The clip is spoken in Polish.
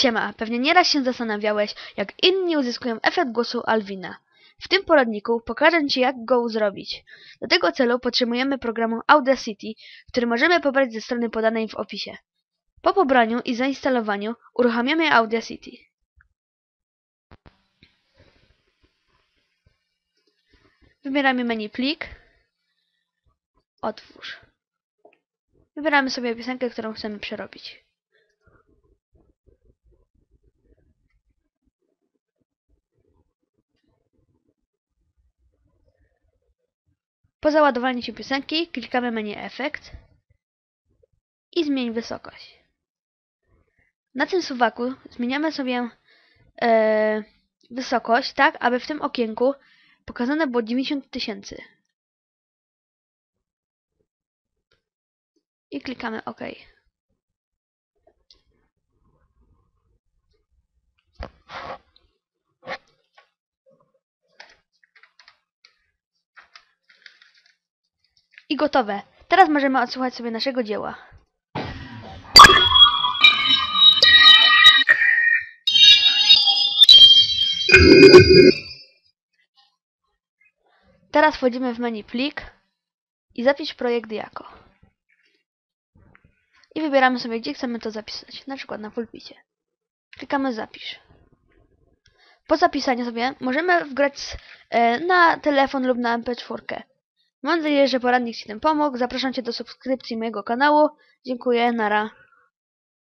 Siema, pewnie nieraz się zastanawiałeś, jak inni uzyskują efekt głosu Alwina. W tym poradniku pokażę Ci, jak go zrobić. Do tego celu potrzebujemy programu Audacity, który możemy pobrać ze strony podanej w opisie. Po pobraniu i zainstalowaniu uruchamiamy Audacity. Wybieramy menu plik. Otwórz. Wybieramy sobie piosenkę, którą chcemy przerobić. Po załadowaniu się piosenki klikamy menu efekt i zmień wysokość. Na tym suwaku zmieniamy sobie e, wysokość tak, aby w tym okienku pokazane było 90 tysięcy. I klikamy OK. I gotowe. Teraz możemy odsłuchać sobie naszego dzieła. Teraz wchodzimy w menu plik i zapisz projekt jako. I wybieramy sobie, gdzie chcemy to zapisać, na przykład na pulpicie. Klikamy zapisz. Po zapisaniu sobie możemy wgrać e, na telefon lub na MP4. Mam nadzieję, że poradnik Ci tym pomógł. Zapraszam Cię do subskrypcji mojego kanału. Dziękuję, nara.